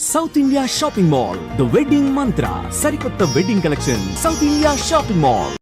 South India shopping mall the wedding Mantra ಸರಿಕೊತ್ತ wedding collection South India shopping mall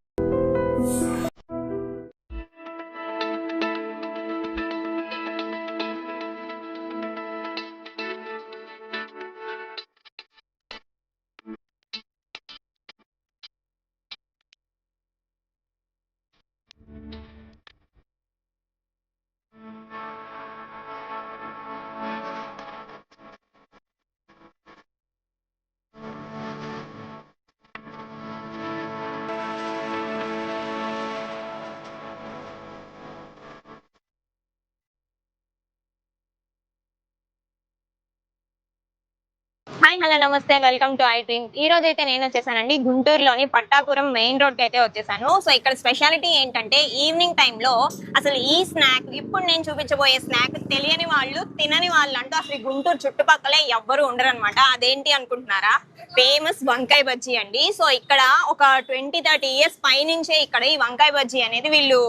hi hello నమస్తే welcome to I dream. ఈ రోజు అయితే నేను వచ్చేసానండి గుంటూరులోని పట్టాపురం మెయిన్ రోడ్కి అయితే వచ్చేసాను. సో ఇక్కడ స్పెషాలిటీ ఏంటంటే ఈవినింగ్ టైంలో అసలు ఈ స్నాక్ ఇప్పుడు నేను చూపించబోయే స్నాక్ తెలియని వాళ్ళు తినని వాళ్ళు అంటూ అసలు గుంటూరు చుట్టుపక్కలే ఎవ్వరు ఉండరు అనమాట అదేంటి అనుకుంటున్నారా? ఫేమస్ వంకాయ బజ్జీ అండి. సో ఇక్కడ ఒక ట్వంటీ థర్టీ ఇయర్స్ పైనుంచే ఇక్కడ ఈ వంకాయ బజ్జీ అనేది వీళ్ళు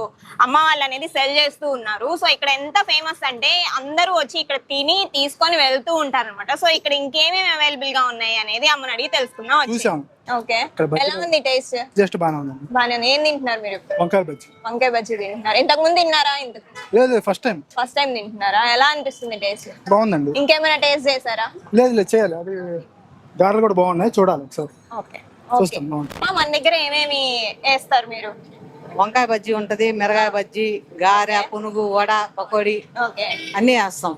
అమ్మ వాళ్ళు అనేది సెల్ చేస్తూ ఉన్నారు. సో ఇక్కడ ఎంత ఫేమస్ అంటే అందరూ వచ్చి ఇక్కడ తిని తీసుకొని వెళ్తూ ఉంటారు అనమాట సో ఇక్కడ ఇంకేమేమి అవైలబుల్గా ఉన్నాయి అనేది అమ్మని అడిగి తెలుసుకుందాం వచ్చి. చూసాం. ఓకే. ఎలా ఉంది టేస్ట్? జస్ట్ బాగానే ఉందండి బాగా ఏం తింటున్నారు మీరు? వంకాయ బజ్జీ. వంకాయ బజ్జీ తింటున్నారు. ఇంతకు ముందు తిన్నారా ఇంత లేదు ఫస్ట్ టైం ఫస్ట్ టైం తింటున్నారా? ఎలా అనిపిస్తుంది టేస్ట్? బాగుందండి. ఇంకేమైనా టేస్ట్ చేశారా? లేదు లేదు చేయాలి. అది గారెలు కూడా బాగున్నాయి. చూడాలి ఒకసారి. ఓకే. మన దగ్గర ఏమేమి వేస్తారు మీరు? వంకాయ బజ్జీ ఉంటది మిరగాయ బజ్జీ గారె పునుగు వడ పకోడి అన్ని వేస్తాం.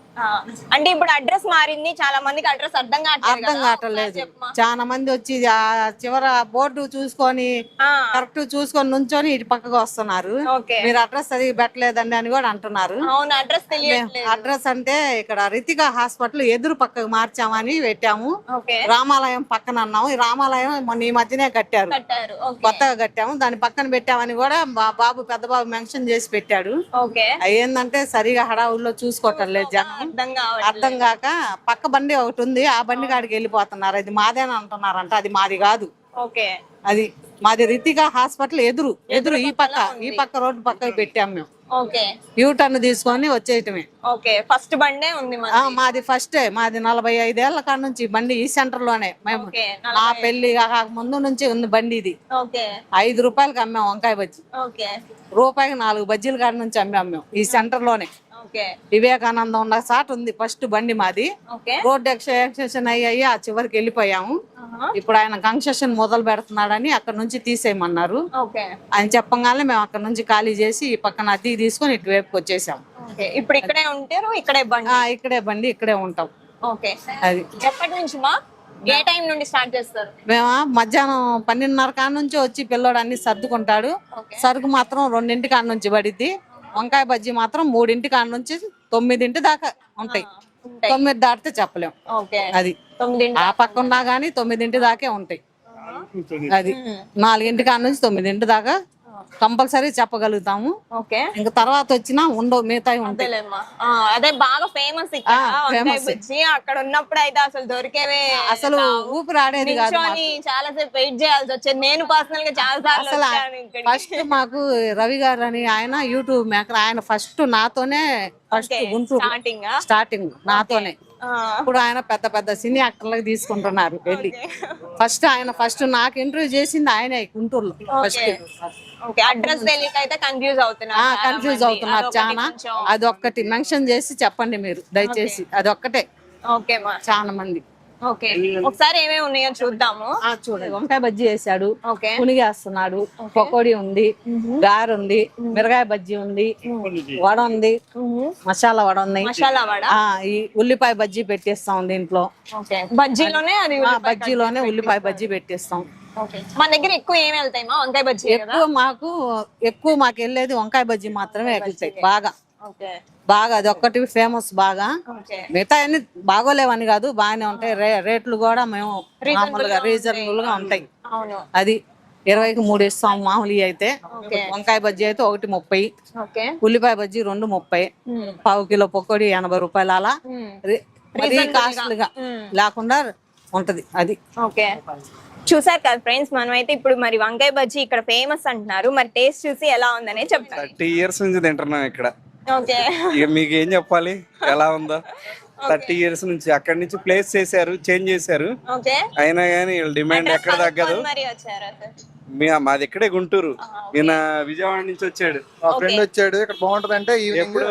అంటే ఇప్పుడు అడ్రస్ మారింది చాలా మందికి అడ్రస్ అర్థం కావట్లేదు అర్థం. కావట్లేదు. చాలా మంది వచ్చి ఆ చివర బోర్డు చూసుకొని కరెక్ట్ చూసుకొని నుంచొని ఇటు పక్కకు వస్తున్నారు. మీరు అడ్రస్ అది పెట్టలేదండి అని కూడా అంటున్నారు. అడ్రస్ అంటే ఇక్కడ రితిక హాస్పిటల్ ఎదురు పక్కకు మార్చామని పెట్టాము. రామాలయం పక్కన అన్నాము. ఈ రామాలయం మొన్న ఈ మధ్యనే కట్టారు. కొత్తగా కట్టాము. దాని పక్కన పెట్టామని కూడా బాబు పెద్ద బాబు మెన్షన్ చేసి పెట్టాడు. ఏంటంటే సరిగా హడావుల్లో చూసుకోవటం లేదు జనం. అర్థం కాక పక్క బండి ఒకటి ఉంది. ఆ బండి కాడికి వెళ్ళిపోతున్నారు. అది మాదేని అంటున్నారంట. అది మాది కాదు. ఓకే. అది మాది రితిక హాస్పిటల్ ఎదురు ఎదురు ఈ పక్క ఈ పక్క రోడ్డు పక్క పెట్టాం మేము. ఓకే. యూ టర్న్ తీసుకొని వచ్చేయటమే. ఓకే ఫస్ట్ బండే ఉంది ఆ, మాది ఫస్టే మాది నలభై ఐదేళ్ళ కాడ నుంచి బండి ఈ సెంటర్లోనే. మేము నా పెళ్ళి ముందు నుంచి ఉంది బండి ఇది. ఐదు రూపాయలకి అమ్మాం వంకాయ బజ్జీ. రూపాయికి నాలుగు బజ్జీల కాడ నుంచి అమ్మాం మేము ఈ సెంటర్లోనే. వివేకానందం ఉన్న సాట్ ఉంది ఫస్ట్ బండి మాది. ఓకే. రోడ్ ఎక్సెషన్ అయ్యి అయ్యి ఆ చివరికి వెళ్ళిపోయాము. ఇప్పుడు ఆయన కన్స్ట్రక్షన్ మొదలు పెడుతున్నాడని అక్కడ నుంచి తీసేయమన్నారు. ఆయన చెప్పగానే మేము అక్కడ నుంచి ఖాళీ చేసి ఈ పక్కన అద్దెకి తీసుకొని ఇటు వైపుకి వచ్చేసాం. ఓకే. ఇప్పుడు ఇక్కడే ఉంటారు ఇక్కడే బండి? ఇక్కడే బండి ఇక్కడే ఉంటాం. ఓకే. అది. ఎప్పటి నుంచి మా? ఏ టైం నుండి స్టార్ట్ చేస్తారు? మేము మధ్యాహ్నం పన్నెండున్నర కాడ నుంచి వచ్చి పిల్లోడు అన్ని సర్దుకుంటాడు. సరుకు మాత్రం రెండింటి కాడ నుంచి పడిద్ది. వంకాయ బజ్జీ మాత్రం మూడింటి కాడ నుంచి తొమ్మిదింటి దాకా ఉంటాయి. తొమ్మిది దాటితే చెప్పలేం. ఓకే. అది. తొమ్మిది ఆ పక్క ఉన్నా గానీ తొమ్మిదింటి దాకే ఉంటాయి. అది. నాలుగింటి కాడ నుంచి తొమ్మిదింటి దాకా కంపల్సరీ చెప్పగలుగుతాము. ఓకే. ఇంకా తర్వాత వచ్చినా ఉండవు మిగతా అదే బాగా ఫేమస్ అక్కడ ఉన్నప్పుడు అయితే అసలు దొరికేవే అసలు ఊపిరి ఆడేది కాదు చాలా సేపు వెయిట్ చేయాల్సి వచ్చేది. నేను పర్సనల్గా చాలా సార్లు ఫస్ట్ మాకు రవి గారు అని ఆయన యూట్యూబ్ మేకర్ ఆయన ఫస్ట్ నాతోనే ఫస్ట్ గుంటూరు స్టార్టింగ్ స్టార్టింగ్ నాతోనే. ఇప్పుడు ఆయన పెద్ద పెద్ద సినీ యాక్టర్లకు తీసుకుంటున్నారు వెళ్ళి. ఫస్ట్ ఆయన ఫస్ట్ నాకు ఇంటర్వ్యూ చేసింది ఆయనే గుంటూరులో ఫస్ట్. అడ్రస్ కన్ఫ్యూజ్ అవుతున్నా కన్ఫ్యూజ్ అవుతున్నారు చాలా అదొక్కటి మెన్షన్ చేసి చెప్పండి మీరు. దయచేసి అదొక్కటే. చాలా మంది. ఓకే. ఒకసారి ఏమేమి ఉన్నాయో చూద్దాము. చూడండి. వంకాయ బజ్జీ వేసాడు పునిగేస్తున్నాడు పకోడీ ఉంది. గారె ఉంది మిరగాయ బజ్జీ ఉంది. వడ ఉంది. మసాలా వడ ఉంది. మసాలా వడ. ఈ ఉల్లిపాయ బజ్జీ పెట్టేస్తాం దీంట్లో. బజ్జీలోనే అది బజ్జీలోనే ఉల్లిపాయ బజ్జీ పెట్టేస్తాం. మన దగ్గర ఎక్కువ ఏమి వెళ్తాయి వంకాయ బజ్జీ ఎక్కువ మాకు ఎక్కువ మాకు వెళ్ళేది వంకాయ బజ్జీ మాత్రమే వెళ్తాయి. బాగా. బాగా అది ఒక్కటి ఫేమస్ బాగా. మిగతా అన్ని బాగోలేవని కాదు బాగానే ఉంటాయి. రేట్లు కూడా మేము మామూలుగా రీజనబుల్గా ఉంటాయి. అవును. అది ఇరవైకి మూడు ఇస్తాం మామూలు అయితే. వంకాయ బజ్జీ అయితే ఒకటి ముప్పై. ఓకే. ఉల్లిపాయ బజ్జీ రెండు ముప్పై. పావు కిలో పకోడీ ఎనభై రూపాయలు అలా. మరీ కాస్ట్లీగా లేకుండా ఉంటది అది. ఓకే. చూసారు కదా ఫ్రెండ్స్ మనం అయితే ఇప్పుడు మరి వంకాయ బజ్జీ ఇక్కడ ఫేమస్ అంటున్నారు. మరి టేస్ట్ చూసి ఎలా ఉందనే చెప్తారు. థర్టీ ఇయర్స్ నుంచి తింటున్నాం ఇక్కడ. ఇక మీకు ఏం చెప్పాలి? ఎలా ఉందో? థర్టీ ఇయర్స్ నుంచి అక్కడి నుంచి ప్లేస్ చేశారు చేంజ్ చేశారు. ఓకే. అయినా కానీ వీళ్ళ డిమాండ్ ఎక్కడ తగ్గదు. మరి వచ్చారు అసలు. మీ- మాది ఇక్కడే గుంటూరు. ఈయన విజయవాడ నుంచి వచ్చాడు. మా ఫ్రెండ్ వచ్చాడు. ఇక్కడ బాగుంటది అంటే ఎప్పుడు?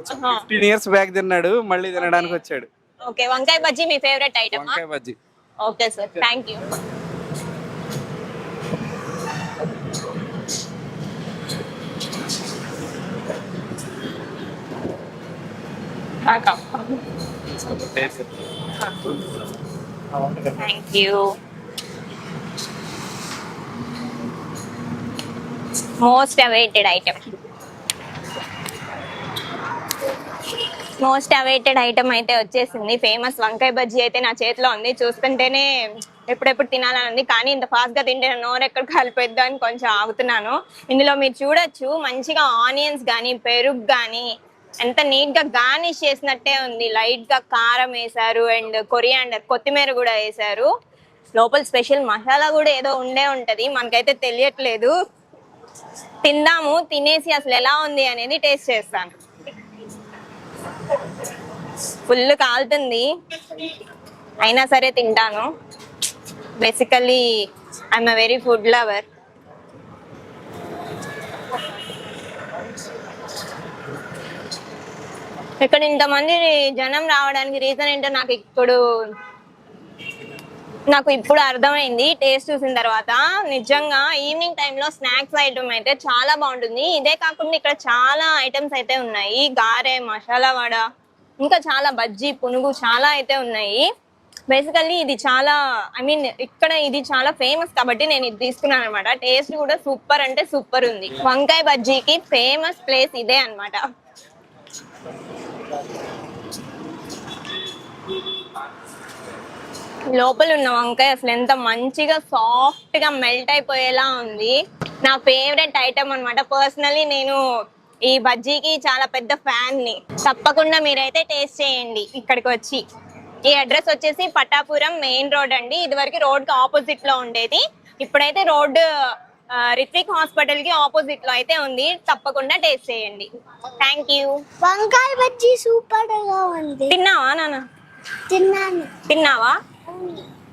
ఫిఫ్టీన్ ఇయర్స్ బ్యాక్ తిన్నాడు మళ్ళీ తినడానికి వచ్చాడు. ఓకే. వంకాయ బజ్జీ మీ ఫేవరెట్ ఐటమ్ వంకాయ bajji. Okay sir thank you thank you most awaited item most awaited item అయితే వచ్చేసింది. ఫేమస్ వంకాయ బజ్జీ అయితే నా చేతిలో ఉంది. చూస్తుంటేనే ఎప్పుడెప్పుడు తినాలని ఉంది. కానీ ఇంత ఫాస్ట్గా తింటే నోరు ఎక్కడ కలిపేద్దా అని కొంచెం ఆగుతున్నాను. ఇందులో మీరు చూడొచ్చు. మంచిగా ఆనియన్స్ కానీ పెరుగు కానీ ఎంత నీట్గా గార్నిష్ చేసినట్టే ఉంది. లైట్గా కారం వేశారు అండ్ కొరియాండర్ కొత్తిమీర కూడా వేశారు. లోపల స్పెషల్ మసాలా కూడా ఏదో ఉండే ఉంటది. మనకైతే తెలియట్లేదు. తిందాము తినేసి అసలు ఎలా ఉంది అనేది టేస్ట్ చేస్తాను. ఫుల్ కాలుతుంది. అయినా సరే తింటాను. Basically I'm a very food lover ఇక్కడ ఇంతమంది జనం రావడానికి రీజన్ ఏంటో నాకు ఇప్పుడు నాకు ఇప్పుడు అర్థమైంది. టేస్ట్ చూసిన తర్వాత నిజంగా ఈవినింగ్ టైంలో స్నాక్స్ ఐటమ్ అయితే చాలా బాగుంటుంది. ఇదే కాకుండా ఇక్కడ చాలా ఐటమ్స్ అయితే ఉన్నాయి. గారె మసాలా వడ ఇంకా చాలా బజ్జీ పునుగు చాలా అయితే ఉన్నాయి. బేసికల్లీ ఇది చాలా ఐ మీన్ ఇక్కడ ఇది చాలా ఫేమస్ కాబట్టి నేను ఇది తీసుకున్నాను అనమాట టేస్ట్ కూడా సూపర్ అంటే సూపర్ ఉంది. వంకాయ బజ్జీకి ఫేమస్ ప్లేస్ ఇదే అన్నమాట. లోపల ఉన్న వంకాయ అసలు ఎంత మంచిగా సాఫ్ట్గా మెల్ట్ అయిపోయేలా ఉంది. నా ఫేవరెట్ ఐటమ్ అనమాట పర్సనలీ నేను ఈ బజ్జీకి చాలా పెద్ద ఫ్యాన్ని. తప్పకుండా మీరైతే టేస్ట్ చేయండి ఇక్కడికి వచ్చి. ఈ అడ్రస్ వచ్చేసి పటాపురం మెయిన్ రోడ్ అండి. ఇదివరకు రోడ్కి ఆపోజిట్లో ఉండేది. ఇప్పుడైతే రోడ్డు రిత్విక్ హాస్పిటల్కి ఆపోజిట్లో అయితే ఉంది. తప్పకుండా టేస్ట్ చేయండి. థ్యాంక్ యూ వంకాయ బజ్జీ సూపర్గా ఉంది. తిన్నావా నాన్న? తిన్నాను. తిన్నావా?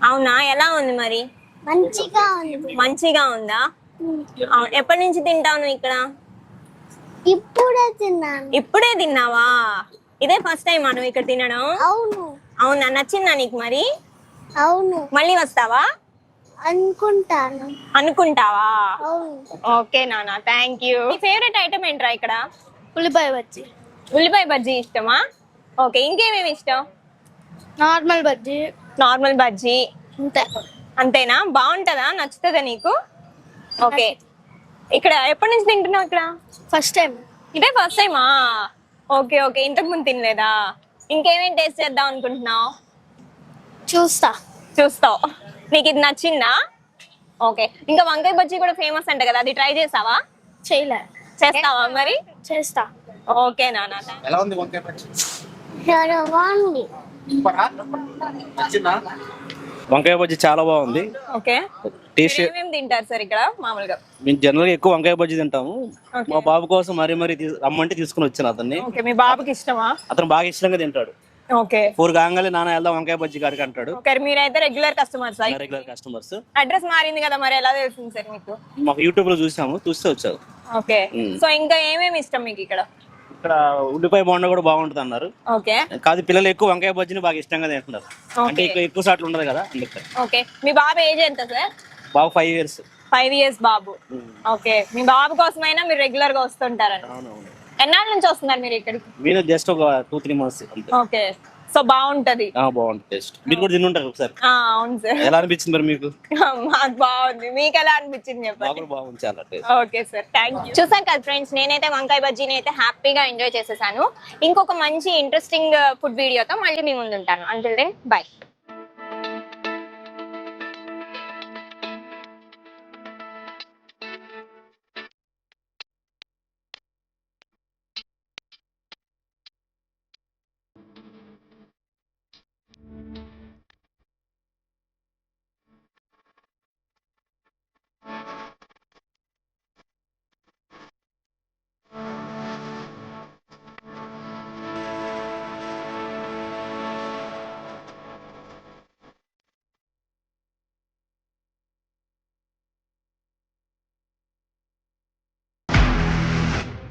అవునా. ఎలా ఉంది మరి? మంచిగా ఉంది. మంచిగా ఉందా. ఎప్పటి నుంచి తింటావు ఇక్కడ? ఇప్పుడే తిన్నాను. ఇప్పుడే తిన్నావా? ఇదే ఫస్ట్ టైం నువ్వు ఇక్కడ తినడం? అవును. అవునా? నచ్చిందా నీకు మరి? అవును. మళ్ళీ వస్తావా? అనుకుంటాను. అనుకుంటావా? ఓకే నాన్న థ్యాంక్ యూ. మీ ఫేవరెట్ ఐటమ్ ఏంట్రా ఇక్కడ? ఉల్లిపాయ బజ్జీ. ఉల్లిపాయ బజ్జీ ఇష్టమా? ఓకే ఇంకేమేమి ఇష్టం? నార్మల్ బజ్జీ. నార్మల్ బజ్జీ. అంతే. అంతేనా? బాగుంటుందా? నచ్చుతుందా నీకు? ఓకే. ఇక్కడ ఎప్పటి నుంచి తింటున్నావు ఇక్కడ? ఫస్ట్ టైం ఇదే ఫస్ట్ టైమా ఓకే ఓకే. ఇంతకు ముందు తినలేదా? ఇంకేమేం టేస్ట్ చేద్దాం అనుకుంటున్నావు? చూస్తా. చూస్తావు. నీకు ఇది నచ్చిందా? ఓకే. ఇంకా వంకాయ బజ్జీ కూడా ఫేమస్ అంట కదా అది ట్రై చేసావా? చేయలే. చేస్తావా మరి? చేస్తా. ఓకే నాన్న ఎలా ఉంది వంకాయ పచ్చి చాలా బాగుంది. నచ్చిందా? వంకాయ బజ్జీ చాలా బాగుంది. ఓకే. టేస్ట్ ఏమేమి తింటారు సార్ ఇక్కడ మామూలుగా? మేము జనరల్గా ఎక్కువ వంకాయ బజ్జీ తింటాము. మా బాబు కోసం మరీ మరీ తీ- రమ్మంటే తీసుకుని వచ్చాను అతన్ని. ఓకే మీ బాబుకి ఇష్టమా? అతను బాగా ఇష్టంగా తింటాడు. ఓకే. ఫోర్ కాగానే నాన్న వెళ్దాం వంకాయ బజ్జీ కాడికి అంటాడు. ఓకే మీరైతే regular customers regular customers address మారింది కదా మరి ఎలా తెలిసింది సార్ మీకు? మాకు యూట్యూబ్లో చూసాము చూస్తే వచ్చారు. ఓకే. సో ఇంకా ఏమేమి ఇష్టం మీకు ఇక్కడ? ఇక్కడ ఉల్లిపాయ బోండా కూడా బాగుంటుంది అన్నారు. ఓకే. కాదు పిల్లలు ఎక్కువ వంకాయ బజ్జీని బాగా ఇష్టంగా తింటున్నారు. అంటే ఎక్కువ ఎక్కువ సార్లు ఉండదు కదా ఓకే. మీ బాబు ఏజ్ ఎంత సార్? బాగా ఫైవ్ ఇయర్స్ ఫైవ్ ఇయర్స్ బాబు. ఓకే. మీ బాబు కోసమైనా మీరు రెగ్యులర్గా వస్తుంటారని. అవునవును. ఎన్నాళ్ళ నుంచి వస్తున్నారు మీరు ఇక్కడికి? మీరు జస్ట్ ఒక two three months okay. So బాగుంటది. ఆ, బాగుంటుంది టేస్ట్ మీరు కూడా తినుంటారు ఒకసారి. ఆ, అవును సార్. ఎలా అనిపించింది మరి మీకు? మాకు బాగుంది. మీకు ఎలా అనిపించింది చెప్పండి? బాగుంది చాలా taste okay sir. Thank you చూసాను కదా ఫ్రెండ్స్ నేనైతే వంకాయ బజ్జీని అయితే హ్యాపీగా ఎంజాయ్ చేసేసాను. ఇంకొక మంచి ఇంట్రెస్టింగ్ ఫుడ్ వీడియోతో మళ్ళీ మీ ముందు ఉంటాను అంటిల్ దెన్ బై